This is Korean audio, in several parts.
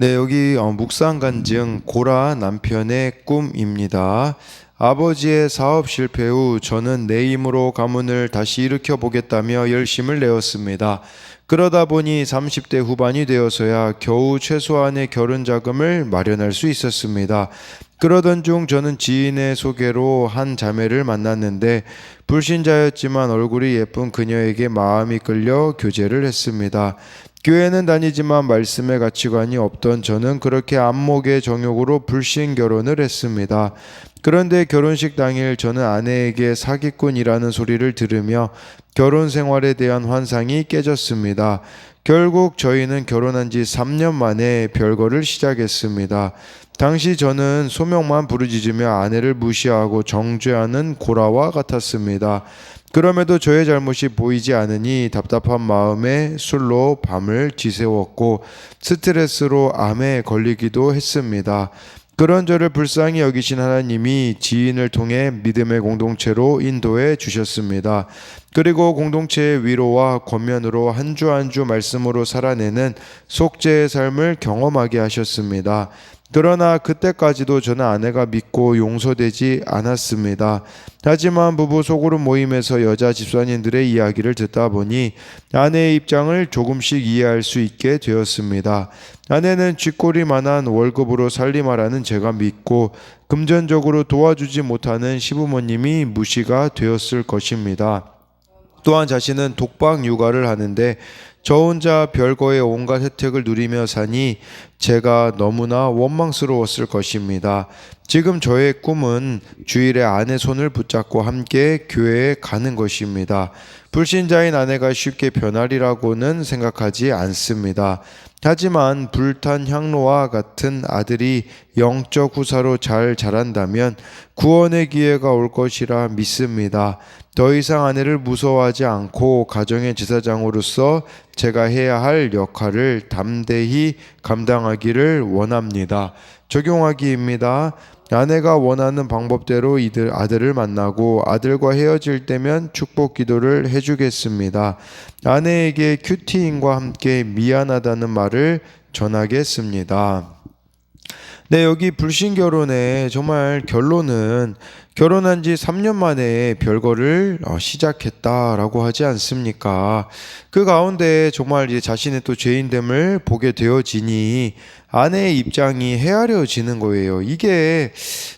네, 여기 어, 묵상간증 고라 남편의 꿈입니다. 아버지의 사업 실패 후 저는 내 힘으로 가문을 다시 일으켜 보겠다며 열심을 내었습니다. 그러다 보니 30대 후반이 되어서야 겨우 최소한의 결혼 자금을 마련할 수 있었습니다. 그러던 중 저는 지인의 소개로 한 자매를 만났는데 불신자였지만 얼굴이 예쁜 그녀에게 마음이 끌려 교제를 했습니다. 교회는 다니지만 말씀의 가치관이 없던 저는 그렇게 안목의 정욕으로 불신 결혼을 했습니다. 그런데 결혼식 당일 저는 아내에게 사기꾼이라는 소리를 들으며 결혼 생활에 대한 환상이 깨졌습니다. 결국 저희는 결혼한 지 3년 만에 별거를 시작했습니다. 당시 저는 소명만 부르짖으며 아내를 무시하고 정죄하는 고라와 같았습니다. 그럼에도 저의 잘못이 보이지 않으니 답답한 마음에 술로 밤을 지새웠고 스트레스로 암에 걸리기도 했습니다. 그런 저를 불쌍히 여기신 하나님이 지인을 통해 믿음의 공동체로 인도해 주셨습니다. 그리고 공동체의 위로와 권면으로 한 주 한 주 말씀으로 살아내는 속죄의 삶을 경험하게 하셨습니다. 그러나 그때까지도 저는 아내가 믿고 용서되지 않았습니다. 하지만 부부 소그룹 모임에서 여자 집사님들의 이야기를 듣다 보니 아내의 입장을 조금씩 이해할 수 있게 되었습니다. 아내는 쥐꼬리만한 월급으로 살림하라는 제가 믿고 금전적으로 도와주지 못하는 시부모님이 무시가 되었을 것입니다. 또한 자신은 독박 육아를 하는데 저 혼자 별거의 온갖 혜택을 누리며 사니 제가 너무나 원망스러웠을 것입니다. 지금 저의 꿈은 주일에 아내 손을 붙잡고 함께 교회에 가는 것입니다. 불신자인 아내가 쉽게 변하리라고는 생각하지 않습니다. 하지만 불탄 향로와 같은 아들이 영적 후사로 잘 자란다면 구원의 기회가 올 것이라 믿습니다. 더 이상 아내를 무서워하지 않고 가정의 제사장으로서 제가 해야 할 역할을 담대히 감당하기를 원합니다. 적용하기입니다. 아내가 원하는 방법대로 이들 아들을 만나고 아들과 헤어질 때면 축복 기도를 해주겠습니다. 아내에게 큐티인과 함께 미안하다는 말을 전하겠습니다. 네, 여기 불신 결혼의 정말 결론은 결혼한 지 3년 만에 별거를 어, 시작했다라고 하지 않습니까? 그 가운데 정말 이제 자신의 또 죄인됨을 보게 되어지니 아내의 입장이 헤아려지는 거예요. 이게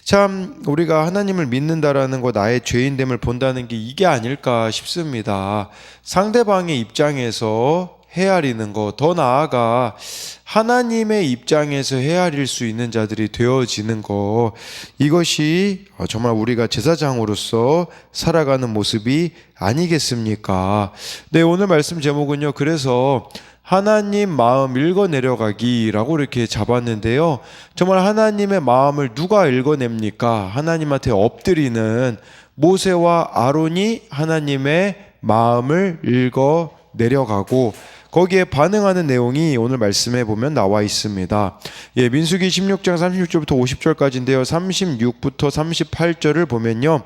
참 우리가 하나님을 믿는다라는 거 나의 죄인됨을 본다는 게 이게 아닐까 싶습니다. 상대방의 입장에서 헤아리는 거, 더 나아가 하나님의 입장에서 헤아릴 수 있는 자들이 되어지는 거, 이것이 정말 우리가 제사장으로서 살아가는 모습이 아니겠습니까? 네, 오늘 말씀 제목은요, 그래서 하나님 마음 읽어 내려가기라고 이렇게 잡았는데요. 정말 하나님의 마음을 누가 읽어냅니까? 하나님한테 엎드리는 모세와 아론이 하나님의 마음을 읽어 내려가고 거기에 반응하는 내용이 오늘 말씀에 보면 나와 있습니다. 예, 민수기 16장 36절부터 50절까지인데요. 36부터 38절을 보면요.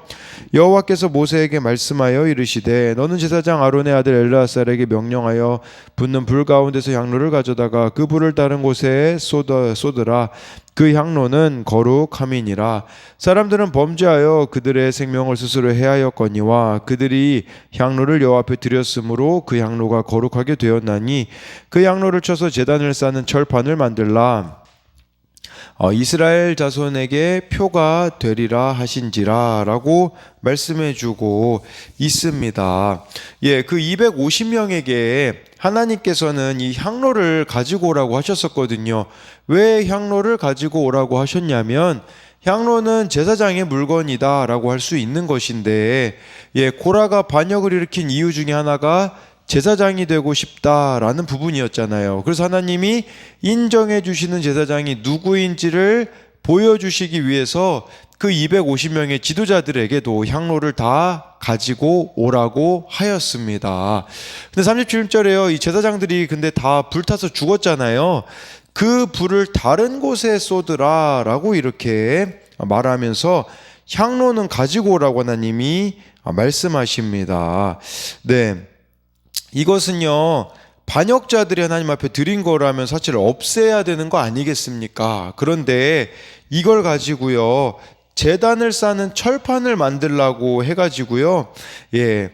여호와께서 모세에게 말씀하여 이르시되 너는 제사장 아론의 아들 엘라살에게 명령하여 붙는 불 가운데서 향로를 가져다가 그 불을 다른 곳에 쏟아 쏟으라 그 향로는 거룩함이니라. 사람들은 범죄하여 그들의 생명을 스스로 해하였거니와 그들이 향로를 여호와 앞에 드렸으므로 그 향로가 거룩하게 되었나니 그 향로를 쳐서 제단을 쌓는 철판을 만들라 어, 이스라엘 자손에게 표가 되리라 하신지라라고 말씀해주고 있습니다. 예, 그 250명에게 하나님께서는 이 향로를 가지고 오라고 하셨었거든요. 왜 향로를 가지고 오라고 하셨냐면 향로는 제사장의 물건이다라고 할 수 있는 것인데, 예, 고라가 반역을 일으킨 이유 중에 하나가 제사장이 되고 싶다라는 부분이었잖아요. 그래서 하나님이 인정해 주시는 제사장이 누구인지를 보여주시기 위해서 그 250명의 지도자들에게도 향로를 다 가지고 오라고 하였습니다. 근데 37절에요. 이 제사장들이 근데 다 불타서 죽었잖아요. 그 불을 다른 곳에 쏟으라 라고 이렇게 말하면서 향로는 가지고 오라고 하나님이 말씀하십니다. 네. 이것은요, 반역자들이 하나님 앞에 드린 거라면 사실 없애야 되는 거 아니겠습니까? 그런데 이걸 가지고요. 재단을 쌓는 철판을 만들라고 해가지고요. 예,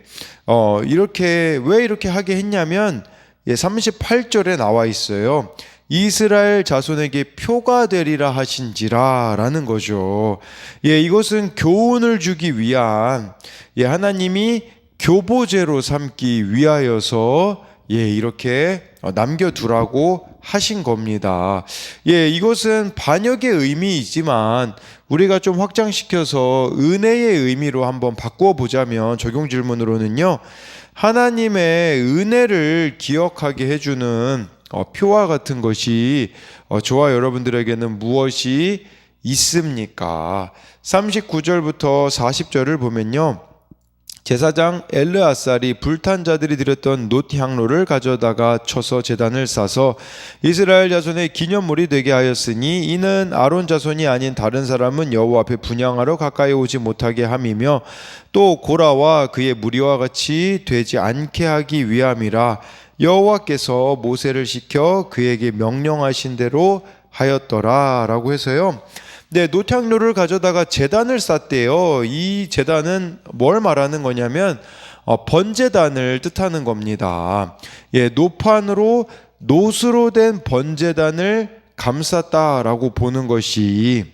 어, 이렇게, 왜 이렇게 하게 했냐면, 예, 38절에 나와 있어요. 이스라엘 자손에게 표가 되리라 하신지라 라는 거죠. 예, 이것은 교훈을 주기 위한, 예, 하나님이 교보제로 삼기 위하여서, 예, 이렇게 어, 남겨두라고 하신 겁니다. 예, 이것은 반역의 의미이지만 우리가 좀 확장시켜서 은혜의 의미로 한번 바꾸어 보자면 적용 질문으로는요. 하나님의 은혜를 기억하게 해주는 어, 표와 같은 것이 어, 저와 여러분들에게는 무엇이 있습니까? 39절부터 40절을 보면요. 제사장 엘르아살이 불탄 자들이 드렸던 놋 향로를 가져다가 쳐서 제단을 싸서 이스라엘 자손의 기념물이 되게 하였으니 이는 아론 자손이 아닌 다른 사람은 여호와 앞에 분양하러 가까이 오지 못하게 함이며 또 고라와 그의 무리와 같이 되지 않게 하기 위함이라 여호와께서 모세를 시켜 그에게 명령하신 대로 하였더라라고 해서요. 네, 노탕로를 가져다가 재단을 쌌대요. 이 재단은 뭘 말하는 거냐면 어, 번제단을 뜻하는 겁니다. 예, 노판으로 노수로 된 번제단을 감쌌다라고 보는 것이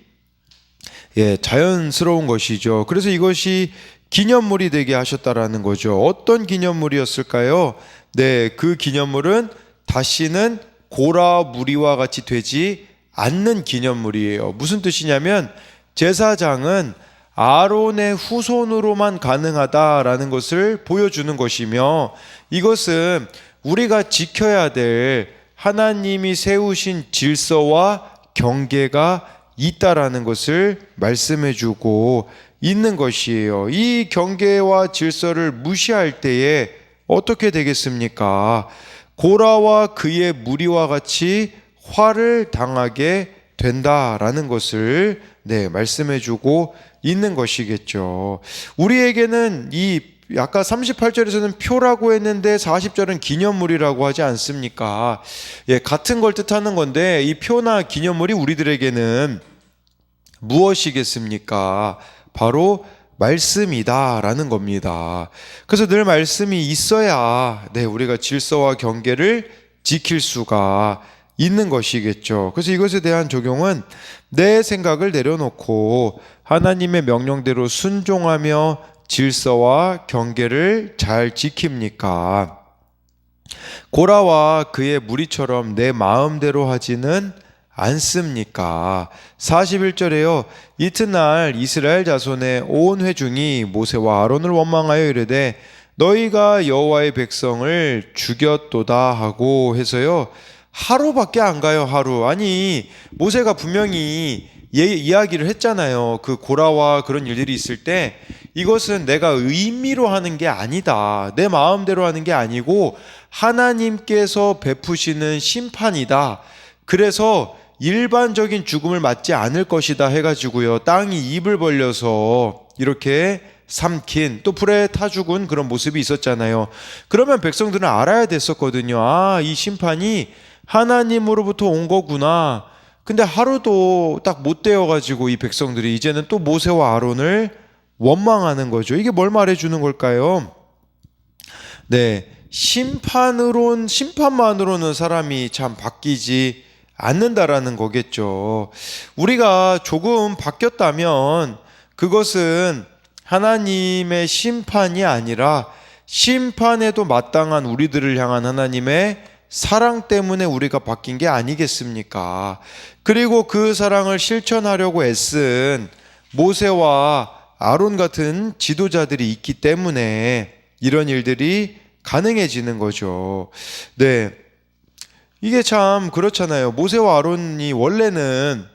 예, 자연스러운 것이죠. 그래서 이것이 기념물이 되게 하셨다라는 거죠. 어떤 기념물이었을까요? 네, 그 기념물은 다시는 고라 무리와 같이 되지 않는 기념물이에요. 무슨 뜻이냐면 제사장은 아론의 후손으로만 가능하다라는 것을 보여주는 것이며 이것은 우리가 지켜야 될 하나님이 세우신 질서와 경계가 있다라는 것을 말씀해 주고 있는 것이에요. 이 경계와 질서를 무시할 때에 어떻게 되겠습니까? 고라와 그의 무리와 같이 화를 당하게 된다라는 것을 네, 말씀해 주고 있는 것이겠죠. 우리에게는 이 아까 38절에서는 표라고 했는데 40절은 기념물이라고 하지 않습니까? 예, 같은 걸 뜻하는 건데 이 표나 기념물이 우리들에게는 무엇이겠습니까? 바로 말씀이다라는 겁니다. 그래서 늘 말씀이 있어야 네, 우리가 질서와 경계를 지킬 수가 있는 것이겠죠. 그래서 이것에 대한 적용은 내 생각을 내려놓고 하나님의 명령대로 순종하며 질서와 경계를 잘 지킵니까? 고라와 그의 무리처럼 내 마음대로 하지는 않습니까? 41절에요. 이튿날 이스라엘 자손의 온 회중이 모세와 아론을 원망하여 이르되 너희가 여호와의 백성을 죽였도다 하고 해서요. 하루밖에 안 가요, 하루. 아니, 모세가 분명히 예, 이야기를 했잖아요. 그 고라와 그런 일들이 있을 때 이것은 내가 의미로 하는 게 아니다. 내 마음대로 하는 게 아니고 하나님께서 베푸시는 심판이다. 그래서 일반적인 죽음을 맞지 않을 것이다 해가지고요. 땅이 입을 벌려서 이렇게 삼킨 또 불에 타 죽은 그런 모습이 있었잖아요. 그러면 백성들은 알아야 됐었거든요. 아, 이 심판이 하나님으로부터 온 거구나. 근데 하루도 딱 못 되어가지고 이 백성들이 이제는 또 모세와 아론을 원망하는 거죠. 이게 뭘 말해주는 걸까요? 네. 심판으론, 심판만으로는 사람이 참 바뀌지 않는다라는 거겠죠. 우리가 조금 바뀌었다면 그것은 하나님의 심판이 아니라 심판에도 마땅한 우리들을 향한 하나님의 사랑 때문에 우리가 바뀐 게 아니겠습니까? 그리고 그 사랑을 실천하려고 애쓴 모세와 아론 같은 지도자들이 있기 때문에 이런 일들이 가능해지는 거죠. 네. 이게 참 그렇잖아요. 모세와 아론이 원래는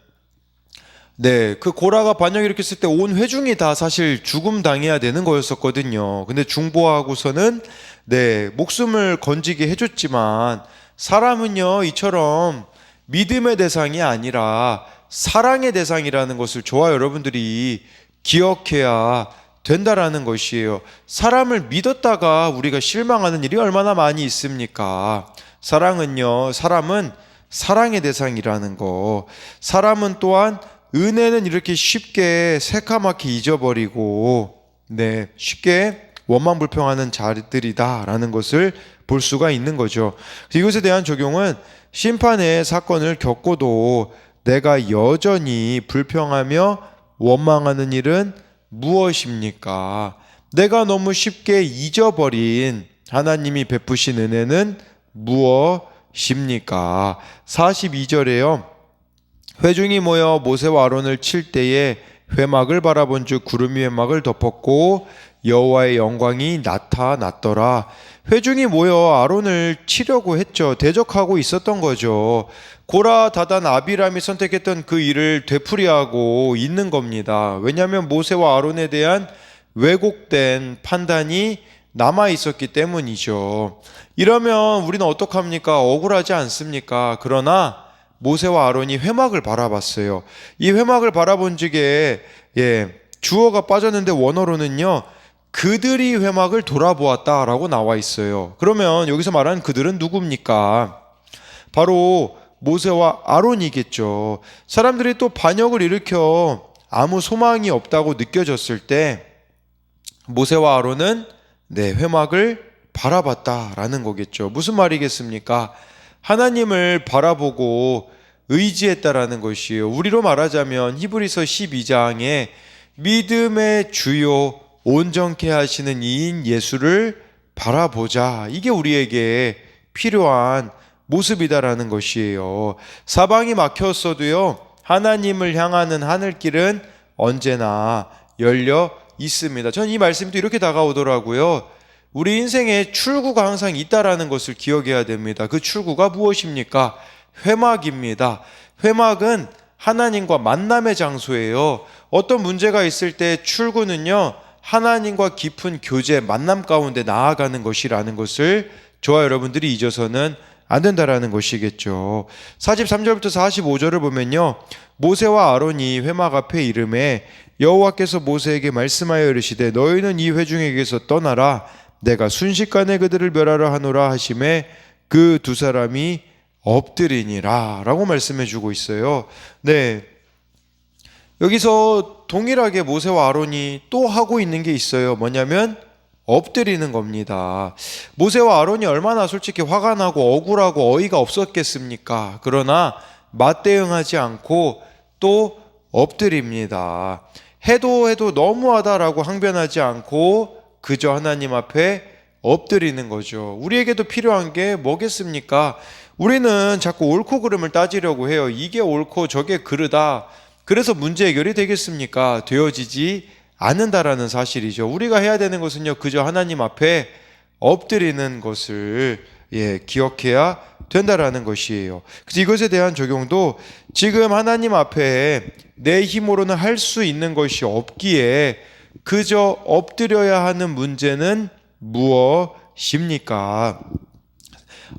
네, 그 고라가 반역 일으켰을 때 온 회중이 다 사실 죽음 당해야 되는 거였었거든요. 근데 중보하고서는 네, 목숨을 건지게 해줬지만 사람은요, 이처럼 믿음의 대상이 아니라 사랑의 대상이라는 것을 저와 여러분들이 기억해야 된다라는 것이에요. 사람을 믿었다가 우리가 실망하는 일이 얼마나 많이 있습니까? 사랑은요, 사람은 사랑의 대상이라는 거. 사람은 또한 은혜는 이렇게 쉽게 새카맣게 잊어버리고, 네, 쉽게 원망 불평하는 자들이다라는 것을 볼 수가 있는 거죠. 이것에 대한 적용은 심판의 사건을 겪고도 내가 여전히 불평하며 원망하는 일은 무엇입니까? 내가 너무 쉽게 잊어버린 하나님이 베푸신 은혜는 무엇입니까? 42절에요. 회중이 모여 모세와 아론을 칠 때에 회막을 바라본 즉 구름이 회막을 덮었고 여호와의 영광이 나타났더라. 회중이 모여 아론을 치려고 했죠. 대적하고 있었던 거죠. 고라 다단 아비람이 선택했던 그 일을 되풀이하고 있는 겁니다. 왜냐하면 모세와 아론에 대한 왜곡된 판단이 남아 있었기 때문이죠. 이러면 우리는 어떡합니까? 억울하지 않습니까? 그러나 모세와 아론이 회막을 바라봤어요. 이 회막을 바라본 적에 예, 주어가 빠졌는데 원어로는요. 그들이 회막을 돌아보았다라고 나와 있어요. 그러면 여기서 말하는 그들은 누굽니까? 바로 모세와 아론이겠죠. 사람들이 또 반역을 일으켜 아무 소망이 없다고 느껴졌을 때 모세와 아론은 네, 회막을 바라봤다라는 거겠죠. 무슨 말이겠습니까? 하나님을 바라보고 의지했다라는 것이에요. 우리로 말하자면 히브리서 12장에 믿음의 주요 온전케 하시는 이인 예수를 바라보자. 이게 우리에게 필요한 모습이다라는 것이에요. 사방이 막혔어도요. 하나님을 향하는 하늘길은 언제나 열려 있습니다. 전 이 말씀이 또 이렇게 다가오더라고요. 우리 인생에 출구가 항상 있다라는 것을 기억해야 됩니다. 그 출구가 무엇입니까? 회막입니다. 회막은 하나님과 만남의 장소예요. 어떤 문제가 있을 때 출구는요, 하나님과 깊은 교제, 만남 가운데 나아가는 것이라는 것을 저와 여러분들이 잊어서는 안 된다라는 것이겠죠. 43절부터 45절을 보면요. 모세와 아론이 회막 앞에 이름에 여호와께서 모세에게 말씀하여 이르시되 너희는 이 회중에게서 떠나라 내가 순식간에 그들을 멸하라 하노라 하심에 그 두 사람이 엎드리니라라고 말씀해 주고 있어요. 네. 여기서 동일하게 모세와 아론이 또 하고 있는 게 있어요. 뭐냐면 엎드리는 겁니다. 모세와 아론이 얼마나 솔직히 화가 나고 억울하고 어이가 없었겠습니까? 그러나 맞대응하지 않고 또 엎드립니다. 해도 해도 너무하다라고 항변하지 않고 그저 하나님 앞에 엎드리는 거죠. 우리에게도 필요한 게 뭐겠습니까? 우리는 자꾸 옳고 그름을 따지려고 해요. 이게 옳고 저게 그르다. 그래서 문제 해결이 되겠습니까? 되어지지 않는다라는 사실이죠. 우리가 해야 되는 것은요, 그저 하나님 앞에 엎드리는 것을 예, 기억해야 된다라는 것이에요. 그래서 이것에 대한 적용도 지금 하나님 앞에 내 힘으로는 할 수 있는 것이 없기에 그저 엎드려야 하는 문제는 무엇입니까?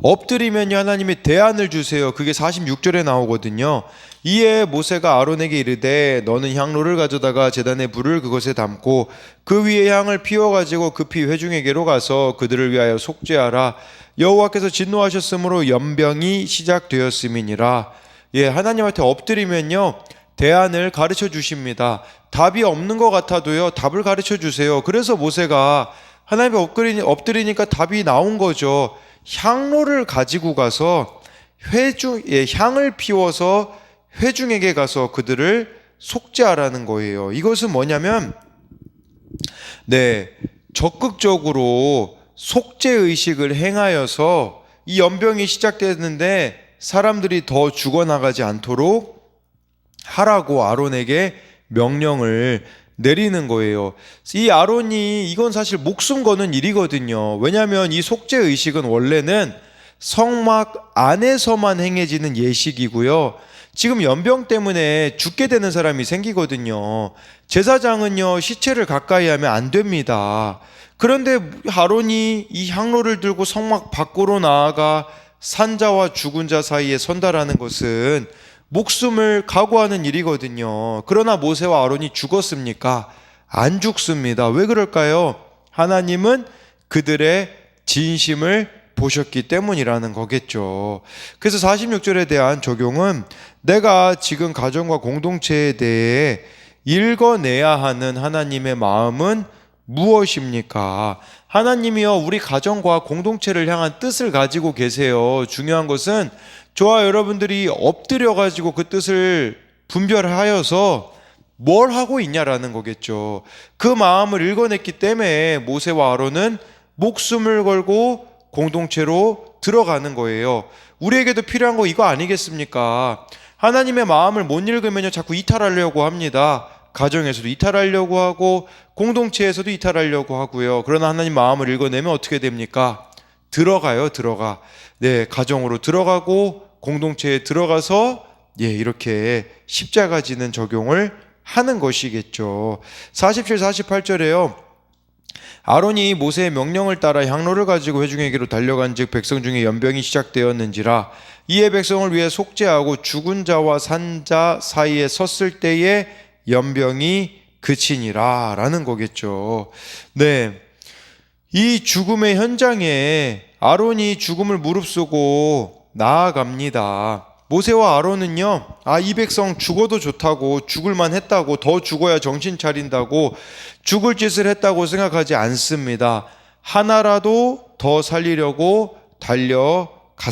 엎드리면 하나님이 대안을 주세요. 그게 46절에 나오거든요. 이에 모세가 아론에게 이르되 너는 향로를 가져다가 제단에 불을 그것에 담고 그 위에 향을 피워 가지고 급히 회중에게로 가서 그들을 위하여 속죄하라. 여호와께서 진노하셨으므로 연병이 시작되었음이니라. 예, 하나님한테 엎드리면요. 대안을 가르쳐 주십니다. 답이 없는 것 같아도요. 답을 가르쳐 주세요. 그래서 모세가 하나님께 엎드리니, 엎드리니까 답이 나온 거죠. 향로를 가지고 가서 회중 예, 향을 피워서 회중에게 가서 그들을 속죄하라는 거예요. 이것은 뭐냐면 네, 적극적으로 속죄 의식을 행하여서 이 연병이 시작됐는데 사람들이 더 죽어나가지 않도록 하라고 아론에게 명령을 내리는 거예요. 이 아론이 이건 사실 목숨 거는 일이거든요. 왜냐하면 이 속죄 의식은 원래는 성막 안에서만 행해지는 예식이고요. 지금 연병 때문에 죽게 되는 사람이 생기거든요. 제사장은요, 시체를 가까이 하면 안 됩니다. 그런데 아론이 이 향로를 들고 성막 밖으로 나아가 산자와 죽은 자 사이에 선다라는 것은 목숨을 각오하는 일이거든요. 그러나 모세와 아론이 죽었습니까? 안 죽습니다. 왜 그럴까요? 하나님은 그들의 진심을 보셨기 때문이라는 거겠죠. 그래서 46절에 대한 적용은 내가 지금 가정과 공동체에 대해 읽어내야 하는 하나님의 마음은 무엇입니까? 하나님이여 우리 가정과 공동체를 향한 뜻을 가지고 계세요. 중요한 것은 저와 여러분들이 엎드려 가지고 그 뜻을 분별하여서 뭘 하고 있냐라는 거겠죠. 그 마음을 읽어냈기 때문에 모세와 아론은 목숨을 걸고 공동체로 들어가는 거예요. 우리에게도 필요한 거 이거 아니겠습니까? 하나님의 마음을 못 읽으면요 자꾸 이탈하려고 합니다. 가정에서도 이탈하려고 하고 공동체에서도 이탈하려고 하고요. 그러나 하나님 마음을 읽어내면 어떻게 됩니까? 들어가요, 들어가. 네, 가정으로 들어가고 공동체에 들어가서 예, 이렇게 십자가 지는 적용을 하는 것이겠죠. 47, 48절에요. 아론이 모세의 명령을 따라 향로를 가지고 회중에게로 달려간즉 백성 중에 연병이 시작되었는지라 이에 백성을 위해 속죄하고 죽은 자와 산 자 사이에 섰을 때에 연병이 그치니라라는 거겠죠. 네. 이 죽음의 현장에 아론이 죽음을 무릅쓰고 나아갑니다. 모세와 아론은요, 아, 이 백성 죽어도 좋다고, 죽을만 했다고, 더 죽어야 정신 차린다고, 죽을 짓을 했다고 생각하지 않습니다. 하나라도 더 살리려고 달려갔습니다.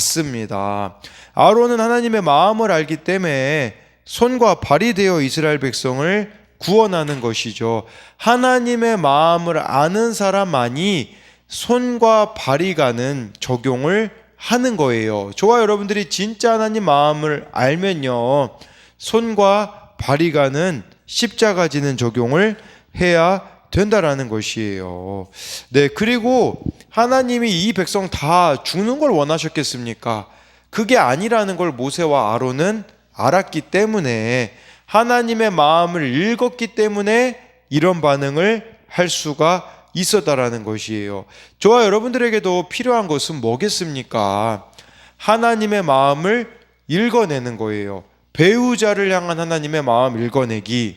아론은 하나님의 마음을 알기 때문에 손과 발이 되어 이스라엘 백성을 구원하는 것이죠. 하나님의 마음을 아는 사람만이 손과 발이 가는 적용을 하는 거예요. 저와 여러분들이 진짜 하나님 마음을 알면요. 손과 발이 가는 십자가 지는 적용을 해야 된다라는 것이에요. 네, 그리고 하나님이 이 백성 다 죽는 걸 원하셨겠습니까? 그게 아니라는 걸 모세와 아론은 알았기 때문에 하나님의 마음을 읽었기 때문에 이런 반응을 할 수가 있었다라는 것이에요. 저와 여러분들에게도 필요한 것은 뭐겠습니까? 하나님의 마음을 읽어내는 거예요. 배우자를 향한 하나님의 마음 읽어내기,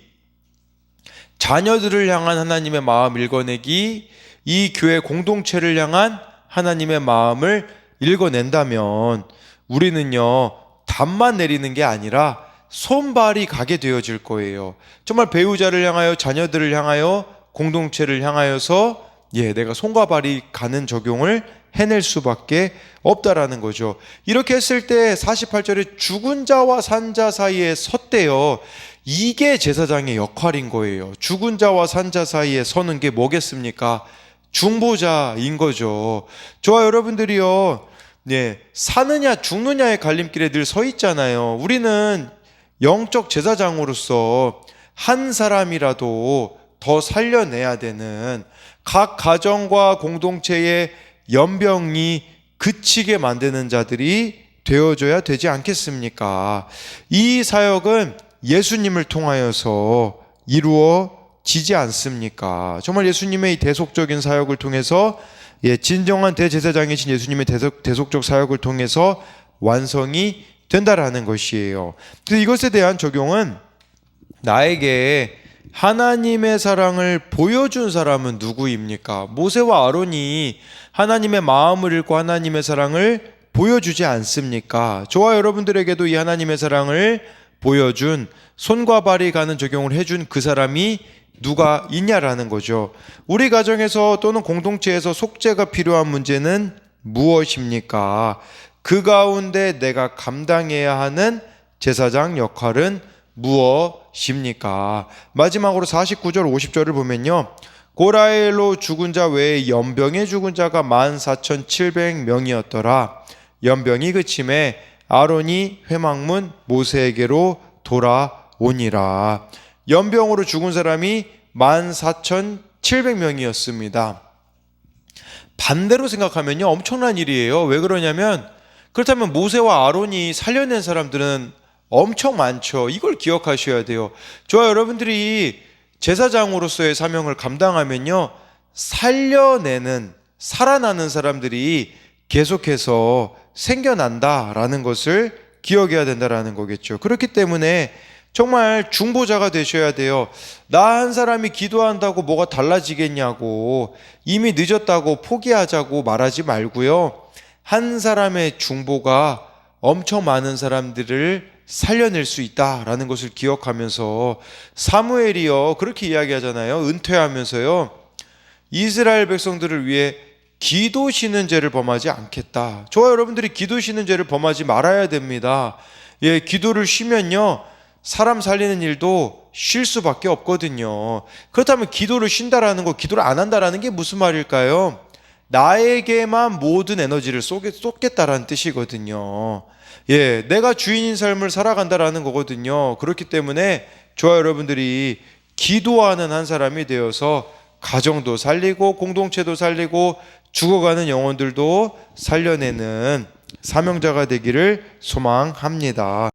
자녀들을 향한 하나님의 마음 읽어내기, 이 교회 공동체를 향한 하나님의 마음을 읽어낸다면 우리는요, 답만 내리는 게 아니라 손발이 가게 되어질 거예요. 정말 배우자를 향하여 자녀들을 향하여 공동체를 향하여서 예, 내가 손과 발이 가는 적용을 해낼 수밖에 없다라는 거죠. 이렇게 했을 때 48절에 죽은 자와 산 자 사이에 섰대요. 이게 제사장의 역할인 거예요. 죽은 자와 산 자 사이에 서는 게 뭐겠습니까? 중보자인 거죠. 저와 여러분들이요. 네, 사느냐 죽느냐의 갈림길에 늘 서 있잖아요. 우리는 영적 제사장으로서 한 사람이라도 더 살려내야 되는 각 가정과 공동체의 연병이 그치게 만드는 자들이 되어줘야 되지 않겠습니까? 이 사역은 예수님을 통하여서 이루어지지 않습니까? 정말 예수님의 이 대속적인 사역을 통해서 예, 진정한 대제사장이신 예수님의 대속, 대속적 사역을 통해서 완성이 된다라는 것이에요. 그래서 이것에 대한 적용은 나에게 하나님의 사랑을 보여준 사람은 누구입니까? 모세와 아론이 하나님의 마음을 읽고 하나님의 사랑을 보여주지 않습니까? 저와 여러분들에게도 이 하나님의 사랑을 보여준 손과 발이 가는 적용을 해준 그 사람이 누가 있냐라는 거죠. 우리 가정에서 또는 공동체에서 속죄가 필요한 문제는 무엇입니까? 그 가운데 내가 감당해야 하는 제사장 역할은 무엇입니까? 마지막으로 49절 50절을 보면요. 고라엘로 죽은 자 외에 연병에 죽은 자가 14,700명이었더라. 연병이 그침에 아론이 회막문 모세에게로 돌아오니라. 연병으로 죽은 사람이 14,700명이었습니다. 반대로 생각하면요. 엄청난 일이에요. 왜 그러냐면 그렇다면 모세와 아론이 살려낸 사람들은 엄청 많죠. 이걸 기억하셔야 돼요. 저와 여러분들이 제사장으로서의 사명을 감당하면요. 살려내는, 살아나는 사람들이 계속해서 생겨난다라는 것을 기억해야 된다라는 거겠죠. 그렇기 때문에 정말 중보자가 되셔야 돼요. 나 한 사람이 기도한다고 뭐가 달라지겠냐고 이미 늦었다고 포기하자고 말하지 말고요. 한 사람의 중보가 엄청 많은 사람들을 살려낼 수 있다라는 것을 기억하면서 사무엘이요 그렇게 이야기하잖아요 은퇴하면서요 이스라엘 백성들을 위해 기도 쉬는 죄를 범하지 않겠다. 저와 여러분들이 기도 쉬는 죄를 범하지 말아야 됩니다. 예, 기도를 쉬면요. 사람 살리는 일도 쉴 수밖에 없거든요. 그렇다면 기도를 쉰다라는 거, 기도를 안 한다라는 게 무슨 말일까요? 나에게만 모든 에너지를 쏟겠, 쏟겠다라는 뜻이거든요. 예, 내가 주인인 삶을 살아간다라는 거거든요. 그렇기 때문에 저와 여러분들이 기도하는 한 사람이 되어서 가정도 살리고 공동체도 살리고 죽어가는 영혼들도 살려내는 사명자가 되기를 소망합니다.